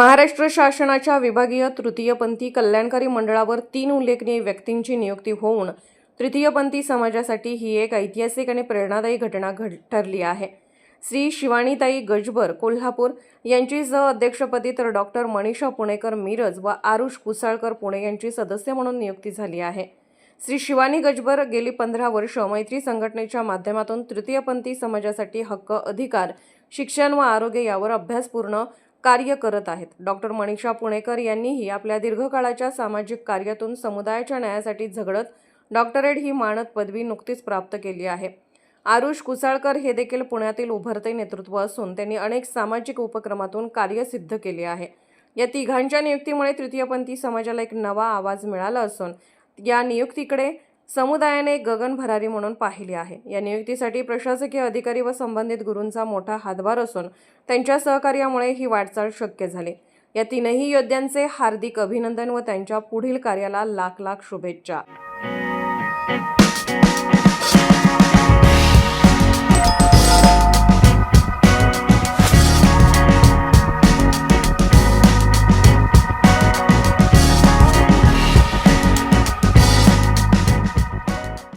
महाराष्ट्र शासनाच्या विभागीय तृतीयपंथी कल्याणकारी मंडळावर तीन उल्लेखनीय व्यक्तींची नियुक्ती होऊन तृतीयपंथी समाजासाठी ही एक ऐतिहासिक आणि प्रेरणादायी घटना घड ठरली आहे. श्री शिवानीताई गजबर कोल्हापूर यांची सह अध्यक्षपदी तर डॉक्टर मनीषा पुणेकर मिरज व आरुष कुसाळकर पुणे यांची सदस्य म्हणून नियुक्ती झाली आहे. श्री शिवानी गजबर गेली पंधरा वर्ष मैत्री संघटनेच्या माध्यमातून तृतीयपंथी समाजासाठी हक्क अधिकार शिक्षण व आरोग्य यावर अभ्यासपूर्ण कार्य करत आहेत. डॉक्टर मनीषा पुणेकर यांनीही आपल्या दीर्घकाळाच्या सामाजिक कार्यातून समुदायाच्या न्यायासाठी झगडत डॉक्टरेट ही मानद पदवी नुकतीच प्राप्त केली आहे. आरुष कुसाळकर हे देखील पुण्यातील उभरते नेतृत्व असून त्यांनी अनेक सामाजिक उपक्रमातून कार्य सिद्ध केले आहे. या तिघांच्या नियुक्तीमुळे तृतीयपंथी समाजाला एक नवा आवाज मिळाला असून या नियुक्तीकडे समुदायाने गगन भरारी म्हणून पाहिली आहे. या नियुक्तीसाठी प्रशासकीय अधिकारी व संबंधित गुरूंचा मोठा हातभार असून त्यांच्या सहकार्यामुळे ही वाटचाल शक्य झाली. या तीनही योद्ध्यांचे हार्दिक अभिनंदन व त्यांच्या पुढील कार्याला लाख लाख शुभेच्छा.